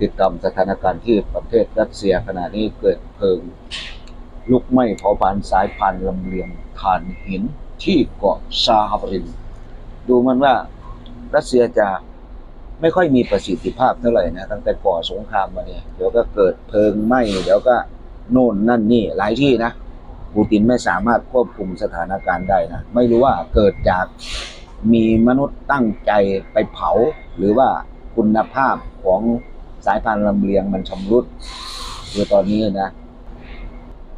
ติดตามสถานการณ์ที่ประเทศรัสเซียขณะนี้เกิดเพลิง ลุกไหม้เผาผลาญสายพันธุ์ลำเลียงถ่านหินที่เกาะซาฮาบริน ดูมันว่ารัสเซียจะไม่ค่อยมีประสิทธิภาพเท่าไหร่นะตั้งแต่ก่อสงครามมาเนี่ยเดี๋ยวก็เกิดเพลิงไหม้เดี๋ยวก็โน่นนั่นนี่หลายที่นะปูตินไม่สามารถควบคุมสถานการณ์ได้นะไม่รู้ว่าเกิดจากมีมนุษย์ตั้งใจไปเผา หรือว่าคุณภาพของ สายพันธุ์ลำเลียงมันชำรุดคือตอนนี้นะ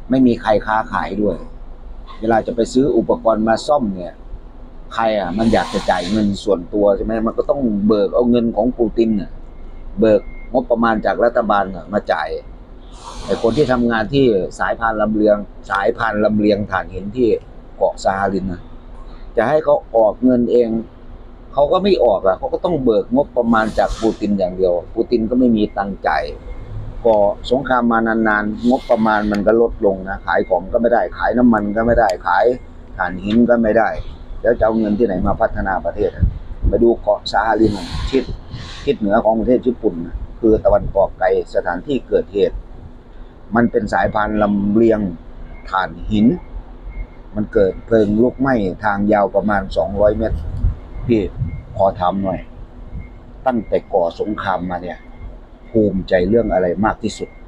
ไม่มีใครค้าขายด้วย เวลาจะไปซื้ออุปกรณ์มาซ่อมเนี่ย ใครอะ มันอยากจะจ่ายเงินส่วนตัวใช่ไหมมันก็ต้องเบิกเอาเงินของปูตินน่ะเบิกงบประมาณจากรัฐบาลมาจ่ายไอ้คนที่ทำงานที่สายพานลำเลียง สายพานลำเลียงถ่านหินที่เกาะซาฮารินนะจะให้เขาออกเงินเอง เขาก็ไม่ออกอะเขาก็ต้องเบิกงบประมาณจากปูตินอย่างเดียว ปูตินก็ไม่มีตังค์จ่ายก่อสงครามมานานๆงบประมาณมันก็ลดลงนะขายของก็ไม่ได้ขายน้ำมันก็ไม่ได้ขายถ่านหินก็ไม่ได้ แล้วจะเอาเงินที่ไหนมาพัฒนาประเทศไปดูเกาะซาฮารินอะทิศทิศเหนือของประเทศญี่ปุ่น คือตะวันออกไกลสถานที่เกิดเหตุ มันเป็นสายพานธ์ลำเลียงถ่านหิน มันเกิดเพลิงลุกไหม้ทางยาวประมาณ 200 เมตร พี่ขอถามหน่อย ตั้งแต่ก่อสงครามมาเนี่ย ภูมิใจเรื่องอะไรมากที่สุด